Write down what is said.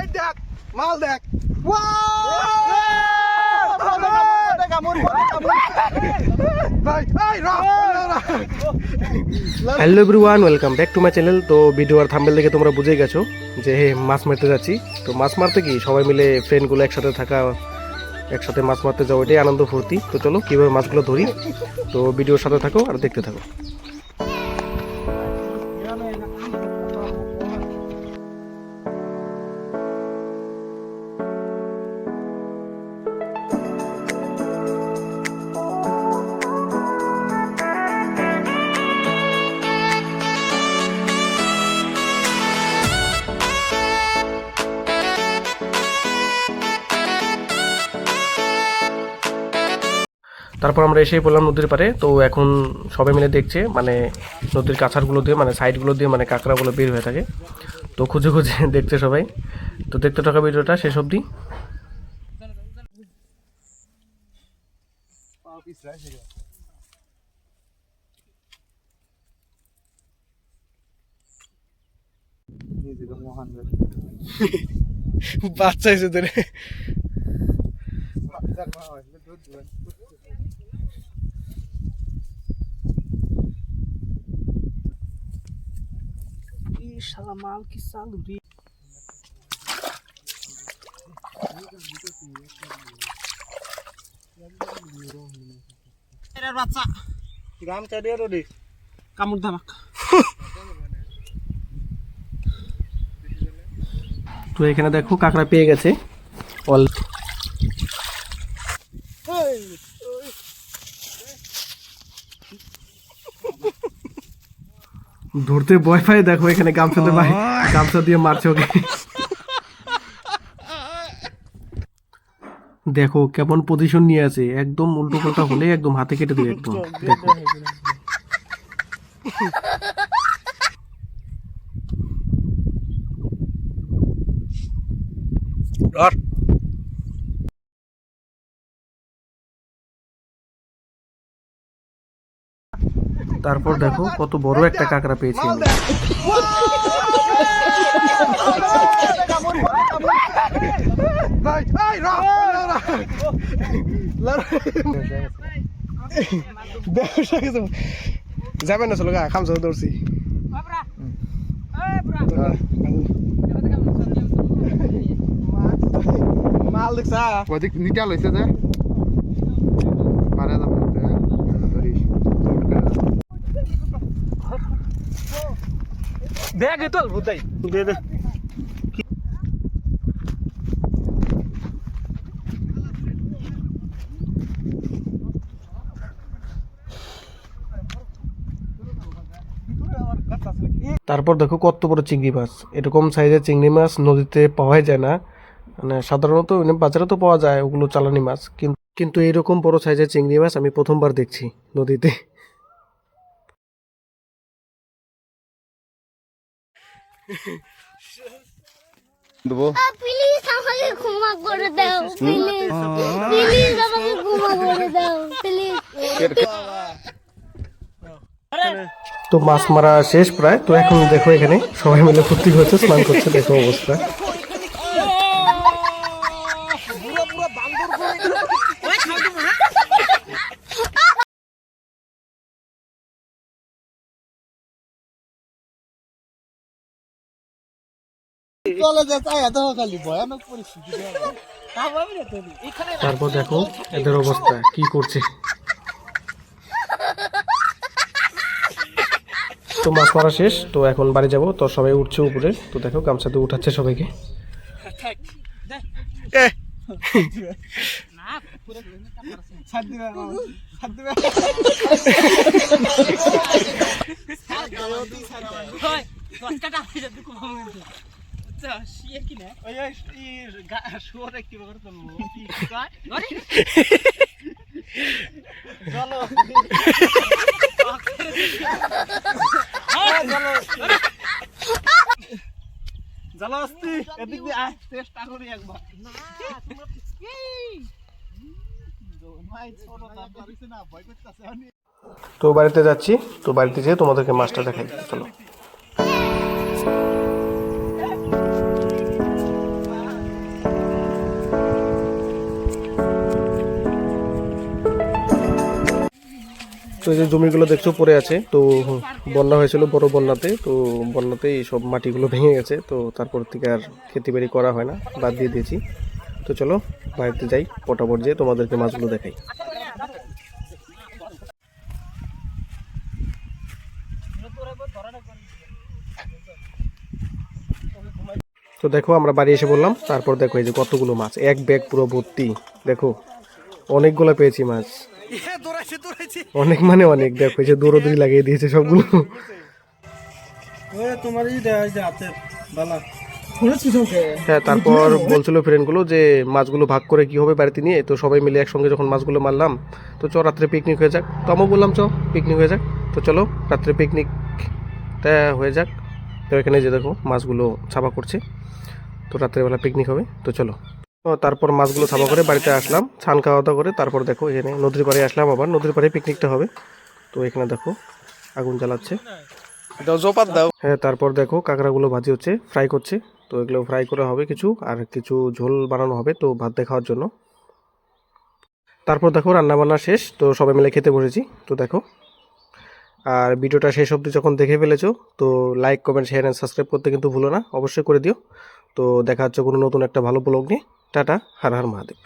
এই দেখ মাল দেখ। Hello everyone welcome back to my channel তো ভিডিও আর থাম্বেল দেখে তোমরা বুঝে গেছো যে মাছ মারতে যাচ্ছি। তো মাছ মারতে কি? সবাই মিলে ফ্রেন্ডগুলো একসাথে থাকা একসাথে মাছ মারতে যাও এটাই আনন্দ ফুর্তি। তো চলো কীভাবে মাছগুলো ধরি? তো ভিডিওর সাথে থাকো আর দেখতে থাকো। তারপর আমরা এসেই পড়লাম নদীর পাড়ে। তো এখন সবাই মিলে দেখছে মানে নদীর কাছারগুলো দিয়ে মানে সাইডগুলো দিয়ে মানে কাঁকড়াগুলো বের হয়ে থাকে। তো খুঁজে খুঁজে দেখছে সবাই। তো দেখতে থাকা ভিডিওটা শেষ অবধি। বাচ্চা এসে ধরে শালা মাল কি চালু রে বাচ্চা গাম চালিয়ে রোডে কামড় ধামাক তো এখানে দেখো কাঁকড়া পেয়ে গেছে। অল ধরতে ভয় পায়, দেখো এখানে গামছা দিয়ে গামছা দিয়ে মারছে ওকে। দেখো কেমন পজিশন নিয়ে আছে, একদম উল্টো পাল্টা হলে একদম হাতে কেটে দেবে একদম। দেখো। তারপর দেখো কত বড় একটা কাঁকড়া পেয়েছি আমি। যাবেন না চলো গা খামছা ধরছি মাল দেখছা? নিটা লইছে যে। পারে যাব। তোল দে দে। তারপর দেখো কত বড় চিংড়ি মাছ। এরকম সাইজের চিংড়ি মাছ নদীতে পাওয়াই যায় না। মানে সাধারণত বাজারে তো পাওয়া যায় ওগুলো চালানি মাছ। কিন্তু কিন্তু এরকম বড় সাইজের চিংড়ি মাছ আমি প্রথমবার দেখছি নদীতে। দেবো। প্লিজ আমাকে ক্ষমা করে দাও প্লিজ প্লিজ আমাকে ক্ষমা করে দাও প্লিজ তো মাছ মারা শেষ প্রায়। তো এখন দেখো এখানে সবাই মিলে ফুর্তি হচ্ছে স্নান করছে দেখো অবস্থা। তারপর দেখো এদের অবস্থা কি করছে? তো মাছ মারা শেষ তো এখন বাড়ি যাব। তো সবাই উঠছে উপরে। তো দেখো গামছাতে উঠাচ্ছে সবাইকে। দশ এদিক দিয়ে আয় চেষ্টা করি একবার। না তো বাড়িতে যাচ্ছি তো বাড়িতে যেয়ে তোমাদেরকে মাছটা দেখাই। চলো। তো এই যে জমিগুলো দেখছ, পড়ে আছে। তো বন্যা হয়েছিল বড় বন্যাতে। তো বন্যাতে এই সব মাটিগুলো ভেঙে গেছে। তো তারপর থেকে আর খেতে বাড়ি করা হয় না, বাদ দিয়ে দিয়েছি। তো চলো, বাড়িতে যাই, পটাপট যেয়ে তোমাদেরকে মাছগুলো দেখাই। তো দেখো, আমরা বাড়ি এসে বললাম তারপর দেখো এই যে কতগুলো মাছ, এক ব্যাগ পুরো ভর্তি। দেখো, অনেকগুলো পেয়েছি মাছ। অনেক মানে অনেক দেখো যে দৌড়দৌড়ি লাগিয়ে দিয়েছে সবগুলো। তোমারই আছে হ্যাঁ তারপর বলছিল ফ্রেন্ডগুলো যে মাছগুলো ভাগ করে কি হবে বাড়িতে নিয়ে তো সবাই মিলে একসঙ্গে যখন মাছগুলো মারলাম তো চ রাত্রে পিকনিক হয়ে যাক। তো আমিও বললাম চ পিকনিক হয়ে যাক। তো চলো রাত্রে পিকনিকটা হয়ে যাক। তো এখানে যে দেখো মাছগুলো ছাপা করছে। তো রাত্রেবেলা পিকনিক হবে। তো চলো। তো তারপর মাছগুলো ছাপা করে বাড়িতে আসলাম ছান খাওয়া দাওয়া করে তারপর দেখো এখানে নদীর পাড়ে আসলাম আবার নদীর পাড়ে পিকনিকটা হবে। তো এখানে দেখো আগুন জ্বালাচ্ছে। হ্যাঁ তারপর দেখো কাঁকড়াগুলো ভাজি হচ্ছে ফ্রাই করছে। তো এগুলো ফ্রাই করা হবে কিছু আর কিছু ঝোল বানানো হবে তো ভাত দিয়ে খাওয়ার জন্য। তারপর দেখো রান্না বান্না শেষ তো সবাই মিলে খেতে বসেছি। তো দেখো আর ভিডিওটা শেষ অবধি যখন দেখে ফেলেছো তো like comment share and subscribe করতে কিন্তু ভুলো না অবশ্যই করে দিও। তো দেখা হচ্ছে কোনো নতুন একটা ভালো ব্লগ নিয়ে। টাটা হার হার মহাদেব।